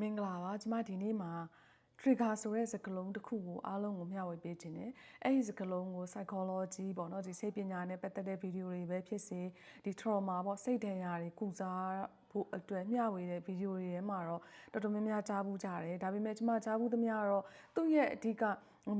မင်္ဂလာပါကျမဒီနေ့မှာ trigger ဆိုတဲ့စကားလုံးတစ်ခုကိုအားလုံးကိုမျှဝေပေးခြင်းတယ်အဲ့ဒီစကားလုံးကို psychology ပေါ့နော်ဒီစိတ်ပညာနဲ့ပတ်သက်တဲ့ဗီဒီယိုတွေပဲဖြစ်စေဒီ trauma ပေါ့စိတ်ဒဏ်ရာတွေကုစားဖို့အတွက်မျှဝေတဲ့ဗီဒီယိုတွေထဲမှာတော့တော်တော်များများကြားဘူးကြတယ်ဒါပေမဲ့ကျမကြားဘူးသမျှတော့သူ့ရဲ့အဓိက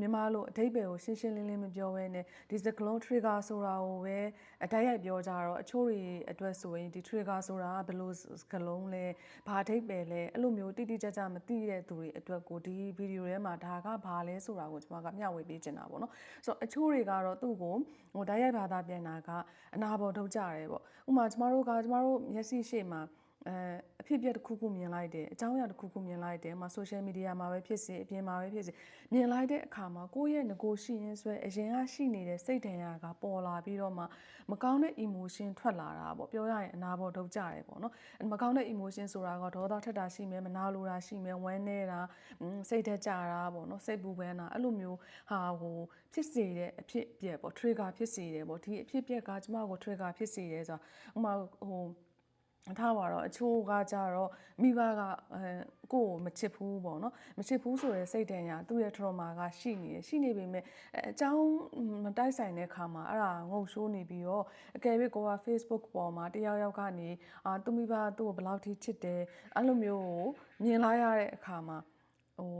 မြန်မာလိုအဓိပ္ပာယ်ကိုရှင်းရှင်းလင်းလင်းမပြောဘဲနဲ့ဒီစကားလုံး trigger ဆိုတာကိုပဲအတိုက်ရိုက်ပြောကြတော့အချို့တွေအတွက်ဆိုရင်ဒီ trigger ဆိုတာကဘယ်လိုစကားလုံးလဲဘာအဓိပ္ပာယ်လဲအဲ့လိုမျိုးတိတိကျကျမသိတဲ့သူတွေအတွက်ကိုဒီဗီဒီယိုထဲမှာဒါကဘာလဲဆိုတာကိုကျွန်မကမျှဝေပေးချင်တာပေါ့နော်ဆိုတော့အချို့တွေကတော့သူ့ကိုဟိုတိုက်ရိုက်ဘာသာပြန်တာကအနာပေါ်ထုတ်ကြတယ်ပေါ့ဥပမာကျမတို့ကကျမတို့မျက်စိရှေ့မှာ အဲအဖြစ်အပျက်တစ်ခုခုမြင်လိုက်တယ်အကြောင်းအရာတစ်ခုခုမြင်လိုက်တယ်မှာ social media မှာပဲဖြစ်စေအပြင်မှာပဲဖြစ်စေမြင်လိုက်တဲ့အခါမှာကိုယ့်ရဲ့ငကိုရှိရင်းဆွဲအရင်ကရှိနေတဲ့စိတ်ဒဏ်ရာကပေါ်လာပြီးတော့မှမကောင်းတဲ့ emotion ထွက်လာတာပေါ့ပြောရရင်အနာပေါ်ထုတ်ကြတယ်ပေါ့နော်မကောင်းတဲ့ emotion ဆိုတာကဒေါသထက်တာရှိမယ်မနာလိုတာရှိမယ်ဝမ်းနေတာစိတ်ထက်ကြတာပေါ့နော်စိတ်ပူပန်းတာအဲ့လိုမျိုးဟာဟိုဖြစ်စေတဲ့အဖြစ်အပျက်ပေါ့ trigger ဖြစ်စေတယ်ပေါ့ဒီအဖြစ်အပျက်ကကျမကို trigger ဖြစ်စေတယ်ဆိုတာဥမာဟို အထားပါတော့အချို့ကကြတော့မိဘကအဲကိုယ်မချစ်ဘူးပေါ့နော်မချစ်ဘူးဆိုရယ်စိတ်တန်ရသူ့ရဲ့ trauma ကရှိနေရရှိနေပေမဲ့အဲအကြောင်းမတိုက်ဆိုင်တဲ့ခါမှာအဲ့ဒါငုံရှိုးနေပြီးတော့အကယ်၍ကိုက Facebook ပေါ်မှာတယောက်ယောက်ကနေအာသူ့မိဘသူ့ကိုဘယ်လောက်ထိချစ်တယ်အဲ့လိုမျိုးကိုမြင်လာရတဲ့အခါမှာဟို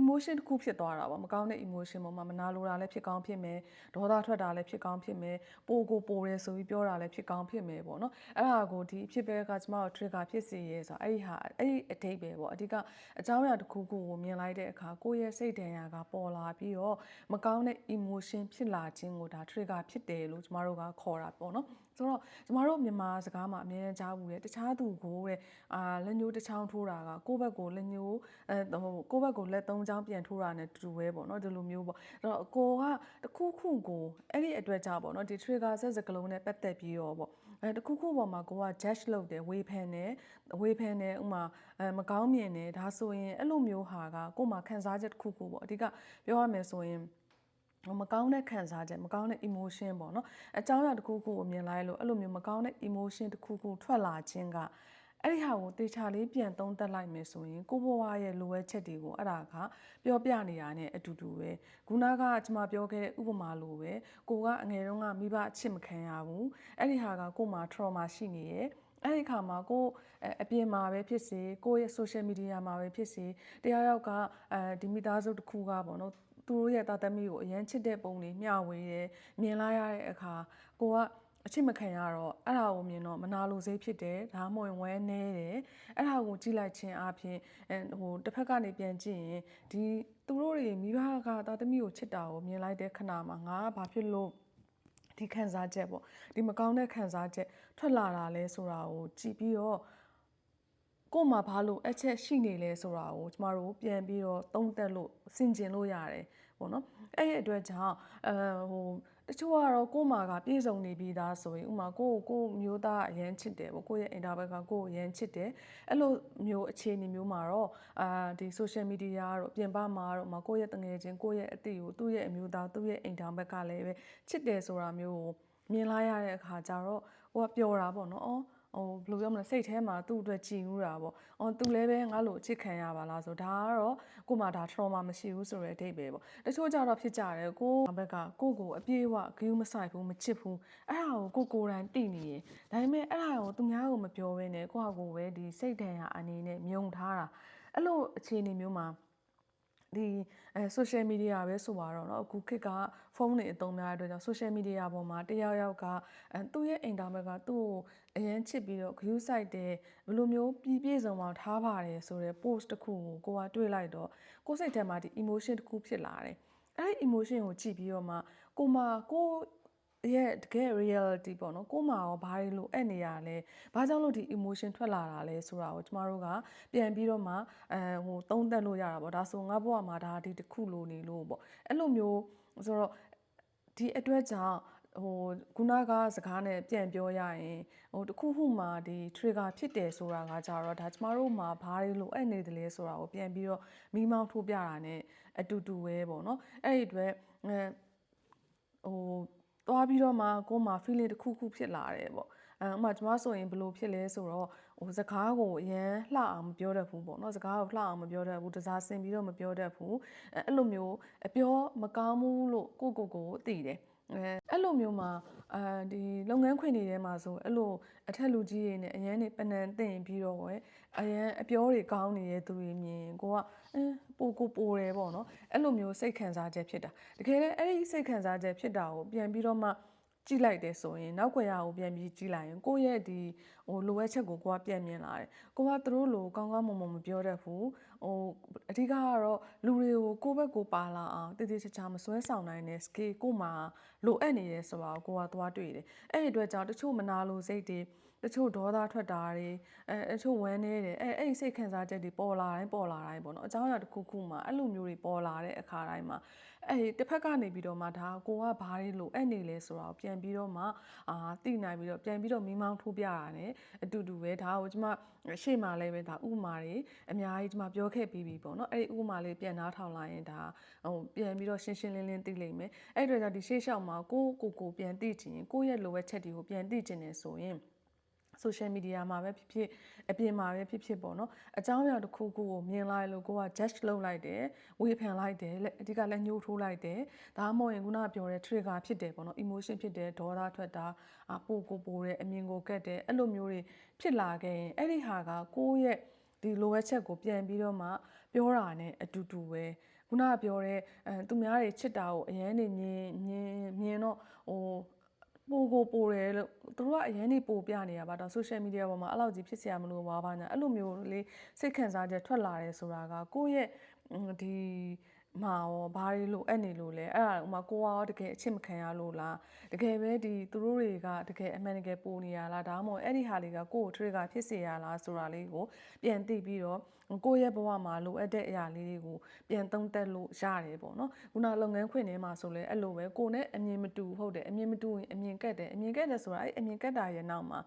emotion တစ်ခုဖြစ်သွားတာပေါ့မကောင်းတဲ့ emotion ပေါ်မှာမနာလိုတာလည်းဖြစ်ကောင်းဖြစ်မယ်ဒေါသထွက်တာလည်းဖြစ်ကောင်းဖြစ်မယ်ပိုကိုပိုတယ်ဆိုပြီးပြောတာလည်းဖြစ်ကောင်းဖြစ်မယ်ပေါ့နော်အဲ့ဒါကိုဒီဖြစ်ပဲကကျမတို့ trigger ဖြစ်စေရဲဆိုအဲ့ဒီဟာအဲ့ဒီအတိတ်ပဲပေါ့အဓိကအကြောင်းအရာတစ်ခုခုကိုမြင်လိုက်တဲ့အခါကိုယ့်ရဲ့စိတ်ဒဏ်ရာကပေါ်လာပြီးတော့မကောင်းတဲ့ emotion ဖြစ်လာခြင်းကိုဒါ trigger ဖြစ်တယ်လို့ကျမတို့ကခေါ်တာပေါ့နော် ဆိုတော့ကျမတို့မြန်မာစကားမှာအများကြီးကြားဘူးတယ်တခြားသူကိုတဲ့အာလက်ညှိုးတစ်ချောင်းထိုးတာကကိုယ့်ဘက်ကိုလက်ညှိုးအဲဟိုကိုယ့်ဘက်ကိုလက်သုံးချောင်းပြန်ထိုးတာနဲ့တူတူပဲပေါ့နော်ဒီလိုမျိုးပေါ့အဲ့တော့ကိုကတခုခုကိုအဲ့ဒီအတွက်ကြောင့်ပေါ့နော်ဒီ trigger ဆက်စကလုံးနဲ့ပတ်သက်ပြီးတော့ပေါ့အဲတခုခုပေါ်မှာကိုက judge လုပ်တယ်ဝေဖန်တယ်ဝေဖန်တယ်ဥမာအဲမကောင်းမြင်တယ်ဒါဆိုရင်အဲ့လိုမျိုးဟာကကို့မှာခံစားချက်တခုခုပေါ့အဓိကပြောရမယ်ဆိုရင် မကောင်းတဲ့ခံစားချက်မကောင်းတဲ့ emotion ပေါ့နော်အကြောင်းအရာတစ်ခုခုကိုမြင်လိုက်လို့အဲ့လိုမျိုးမကောင်းတဲ့ emotion တစ်ခုခုထွက်လာခြင်းကအဲ့ဒီဟာကိုတေချာလေးပြန်သုံးသပ်လိုက်မယ်ဆိုရင်ကိုဘဝရဲ့လိုအပ်ချက်တွေကိုအဲ့ဒါကပြောပြနေတာ ਨੇ အတူတူပဲခုနကကျွန်မပြောခဲ့တဲ့ဥပမာလိုပဲကိုကအငယ်တုန်းကမိဘအချစ်မခံရဘူးအဲ့ဒီဟာကကို့မှာ trauma ရှိနေရဲ့အဲ့ဒီခါမှာကိုအပြင်မှာပဲဖြစ်စေကိုရဲ့ social media မှာပဲဖြစ်စေတရားရောက်ကအဲဒီမိသားစုတစ်ခုကပေါ့နော် သူတို့ရဲ့သားသမီးကိုအရန်ချစ်တဲ့ပုံတွေမျှဝေတယ်မြင်လာရတဲ့အခါကိုကအချစ်မခံရတော့အဲ့ဒါကိုမြင်တော့မနာလိုစိတ်ဖြစ်တယ်ဒါမှမဟုတ်ဝဲနေတယ်အဲ့ဒါကိုကြည့်လိုက်ခြင်းအပြင်ဟိုတစ်ဖက်ကနေပြန်ကြည့်ရင်ဒီသူတို့တွေမိဘကသားသမီးကိုချစ်တာကိုမြင်လိုက်တဲ့ခဏမှာငါကဘာဖြစ်လို့ဒီခံစားချက်ပေါ့ဒီမကောင်းတဲ့ခံစားချက်ထွက်လာတာလဲဆိုတာကိုကြည့်ပြီးတော့ကို့မှာဘာလို့အချက်ရှိနေလဲဆိုတာကိုကျမတို့ပြန်ပြီးတော့သုံးသပ်လို့ဆင်ခြင်လို့ရတယ် ပေါ့နော်အဲ့ဒီအတွက်ကြောင့်အဲဟိုတချို့ကတော့ကို့မှာကပြည့်စုံနေပြီးသားဆိုရင်ဥမာကို့ကိုမျိုးသားအရန်ချစ်တယ်ပေါ့ကိုယ့်ရဲ့အင်တာဘက်ကကို့အရန်ချစ်တယ်အဲ့လိုမျိုးအခြေအနေမျိုးမှာတော့အာဒီ social media တော့ပြင်ပမှာတော့မကိုယ့်ရဲ့တငယ်ချင်းကိုယ့်ရဲ့အသိကိုသူ့ရဲ့အမျိုးသားသူ့ရဲ့အင်တာဘက်ကလည်းပဲချစ်တယ်ဆိုတာမျိုးကိုမြင်လာရတဲ့အခါကျတော့ဟိုကပျော်တာပေါ့နော်အော် ဟိုဘယ်လိုပြောမလဲစိတ်ထဲမှာသူ့အတွက်ကြည်နူးတာပေါ့။အော်သူလည်းပဲငါ့လိုအချစ်ခံရပါလားဆိုဒါကတော့ကို့မှာဒါ trauma မရှိဘူးဆိုတဲ့အဓိပ္ပာယ်ပေါ့။တချို့ကြတော့ဖြစ်ကြတယ်ကိုဘက်ကကိုကိုအပြည့်အဝဂယုမဆိုင်ဘူးမချစ်ဘူး။အဲ့ဒါကိုကိုကိုယ်တိုင်သိနေရင်ဒါပေမဲ့အဲ့ဒါကိုသူများကိုမပြောဘဲနဲ့ကိုယ့်ဟာကိုယ်ပဲဒီစိတ်ဒဏ်ရာအနေနဲ့မြုံထားတာ။အဲ့လိုအခြေအနေမျိုးမှာ ဒီအဲ social media ပဲဆိုပါတော့เนาะအခုခေတ်ကဖုန်းတွေအသုံးများတဲ့အတွက်ကြောင့် social media ပေါ်မှာတယောက်ယောက်ကအဲသူ့ရဲ့အိမ်တာမက်ကသူ့ကိုအရင်ချစ်ပြီးတော့ view site တဲ့ဘယ်လိုမျိုးပြည်ပြည့်စုံအောင်ထားပါတယ်ဆိုတဲ့ post တစ်ခုကိုကိုကတွေ့လိုက်တော့ကိုယ်စိတ်ထဲမှာဒီ emotion တစ်ခုဖြစ်လာတယ်အဲ့ဒီ emotion ကိုကြည့်ပြီးတော့မှကိုမကို ရဲ့တကယ် reality ပေါ့နော်ကို့မှာရောဘာတွေလို့အဲ့နေရလဲဘာကြောင့်လို့ဒီ emotion ထွက်လာတာလဲဆိုတာကိုကျမတို့ကပြန်ပြီးတော့မှအဲဟိုသုံးသပ်လို့ရတာပေါ့ဒါဆိုငါဘဝမှာဒါဒီတစ်ခုလိုနေလို့ပေါ့အဲ့လိုမျိုးဆိုတော့ဒီအတွက်ကြောင့်ဟိုခုနကစကားနဲ့ပြန်ပြောရရင်ဟိုတခုခုမှဒီ trigger ဖြစ်တယ်ဆိုတာကကြတော့ဒါကျမတို့မှာဘာတွေလို့အဲ့နေတယ်လဲဆိုတာကိုပြန်ပြီးတော့မိမောင်းထိုးပြတာ ਨੇ အတူတူပဲပေါ့နော်အဲ့ဒီအတွက်အဲဟို သွားပြီးတော့မှကိုယ်မှာ feeling တစ်ခုခုဖြစ်လာတယ်ပေါ့အဲဥမာကျွန်မဆိုရင်ဘယ်လိုဖြစ်လဲဆိုတော့ဟဟိုစကားကိုအရန်လှအောင်မပြောတတ်ဘူးပေါ့နော်စကားကိုလှအောင်မပြောတတ်ဘူးတစားဆင်ပြီးတော့မပြောတတ်ဘူးအဲအဲ့လိုမျိုးအပြောမကောင်းဘူးလို့ကိုကိုကိုသိတယ် အဲအဲ့လိုမျိုးမှာအဲဒီလုပ်ငန်းခွင်တွေထဲမှာဆိုအဲ့လိုအထက်လူကြီးတွေနဲ့အရန်နေပနန်တင်ပြီးတော့ပဲအရန်အပြောတွေကောင်းနေတဲ့သူတွေမြင်ကိုကအင်းပိုကိုပိုတယ်ပေါ့နော်အဲ့လိုမျိုးစိတ်ခံစားချက်ဖြစ်တာတကယ်လည်းအဲ့ဒီစိတ်ခံစားချက်ဖြစ်တာကိုပြန်ပြီးတော့မှ ကြည့်လိုက်တယ်ဆိုရင်နောက်ွယ်ရကိုပြန်ပြီးကြည့်လိုက်ရင်ကိုယ့်ရဲ့ဒီဟိုလိုအပ်ချက်ကိုကိုကပြန်မြင်လာတယ်ကိုကသူတို့လိုကောင်းကောင်းမွန်မွန်မပြောတတ်ဘူးဟိုအဓိကကတော့လူတွေကိုကိုယ့်ဘက်ကိုပါလာအောင်တည်တည်ချာချာမစွဲဆောင်နိုင်တဲ့ skill ကိုမှလိုအပ်နေတယ်ဆိုတာကိုကိုကသွားတွေ့တယ်အဲ့ဒီအတွက်ကြောင့်တချို့မနာလိုစိတ်တွေ တချို့ဒေါသထွက်တာတွေအဲတချို့ဝမ်းနေတယ်အဲအဲ့ဒီစိတ်ခံစားချက်တွေပေါ်လာတိုင်းပေါ်လာတိုင်းပေါ့နော်အကြောင်းအရာတစ်ခုခုမှာအဲ့လိုမျိုးတွေပေါ်လာတဲ့အခါတိုင်းမှာအဲ့ဒီတစ်ဖက်ကနေပြီးတော့မှဒါကိုကဘာတွေလိုအပ်နေလဲဆိုတာကိုပြန်ပြီးတော့မှအာသိနိုင်ပြီးတော့ပြန်ပြီးတော့မိမောင်းထိုးပြတာ ਨੇ အတူတူပဲဒါကိုကျမရှေ့မှာလည်းပဲဒါဥပမာတွေအများကြီးကျမပြောခဲ့ပြီးပြီပေါ့နော်အဲ့ဒီဥပမာလေးပြန်နားထောင်လိုက်ရင်ဒါဟိုပြန်ပြီးတော့ရှင်းရှင်းလင်းလင်းသိလိမ့်မယ်အဲ့ဒီတော့ဒီရှေ့လျှောက်မှာကိုကိုကိုပြန်သိချင်ရင်ကိုယ့်ရဲ့လိုအပ်ချက်တွေကိုပြန်သိချင်တယ်ဆိုရင် social media မှာပဲဖြစ်ဖြစ်အပြင်မှာပဲဖြစ်ဖြစ်ပေါ့နော်အကြောင်းအရာတစ်ခုခုကိုမြင်လိုက်လို့ကိုက judge လုပ်လိုက်တယ်ဝေဖန်လိုက်တယ်လက်အဓိကလက်ညှိုးထိုးလိုက်တယ်ဒါမှမဟုတ်ရင်ခုနကပြောတဲ့ trigger ဖြစ်တယ်ပေါ့နော် emotion ဖြစ်တယ်ဒေါသထွက်တာအပိုကိုပိုတဲ့အမြင်ကိုကတ်တယ်အဲ့လိုမျိုးတွေဖြစ်လာခဲ့ရင်အဲ့ဒီဟာကကိုယ့်ရဲ့ဒီလိုအပ်ချက်ကိုပြန်ပြီးတော့မှပြောတာ ਨੇ အတူတူပဲခုနကပြောတဲ့အဲသူများတွေချစ်တာကိုအရင်နေမြင်မြင်မြင်တော့ဟို ပိုကိုပိုတယ်လို့သူတို့ကအရင်နေပိုပြနေတာပါတော့ social media ပေါ်မှာအဲ့လောက်ကြီးဖြစ်เสียမလို့ပါပါညာအဲ့လိုမျိုးလေးစိတ်ခံစားချက်ထွက်လာတယ်ဆိုတာကကိုယ့်ရဲ့ဒီ မှာရောဘာတွေလို့အဲ့နေလို့လဲအဲ့ဒါဥမာကိုကရောတကယ်အချစ်မခံရလို့လားတကယ်ပဲဒီသူတို့တွေကတကယ်အမှန်တကယ်ပိုနေရလားဒါမှမဟုတ်အဲ့ဒီဟာတွေကကိုယ့်ကို trigger ဖြစ်စေရလားဆိုတာလေးကိုပြန်သိပြီးတော့ကိုယ့်ရဲ့ဘဝမှာလိုအပ်တဲ့အရာလေးတွေကိုပြန်သုံးသပ်လို့ရတယ်ပေါ့နော်ခုနလုပ်ငန်းခွင်ထဲမှာဆိုလဲအဲ့လိုပဲကိုယ်နဲ့အမြင်မတူဟုတ်တယ်အမြင်မတူရင်အမြင်ကက်တယ်အမြင်ကက်တယ်ဆိုတာအဲ့အမြင်ကက်တာရဲ့နောက်မှာ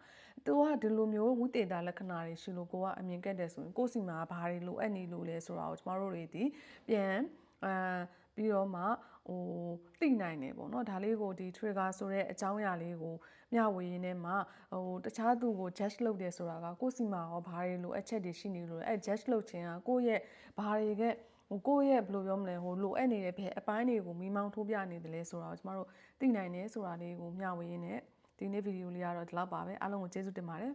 သူကဒီလိုမျိုးဝိသေတာလက္ခဏာတွေရှိလို့ကိုကအမြင်ကက်တယ်ဆိုရင်ကိုယ့်စီမှာဘာတွေလိုအပ်နေလို့လဲဆိုတာကိုကျမတို့တွေဒီပြန် အာပြီးတော့မှဟိုသိနိုင်တယ်ပေါ့နော်ဒါလေးကိုဒီ trigger ဆိုတဲ့အကြောင်းအရာလေးကိုမျှဝေရင်းထဲမှာဟိုတခြားသူကို judge လုပ်တယ်ဆိုတာကကိုယ့်စီမှာရောဘာတွေလိုအပ်ချက်တွေရှိနေလို့လဲအဲ judge လုပ်ခြင်းကကိုယ့်ရဲ့ဘာတွေကဟိုကိုယ့်ရဲ့ဘယ်လိုပြောမလဲဟိုလိုအပ်နေတဲ့ဘယ်အပိုင်းတွေကိုမိမောင်းထိုးပြနေတယ်လဲဆိုတာကိုကျမတို့သိနိုင်တယ်ဆိုတာလေးကိုမျှဝေရင်းနဲ့ဒီနေ့ဗီဒီယိုလေးကတော့ဒီလောက်ပါပဲအားလုံးကိုကျေးဇူးတင်ပါတယ်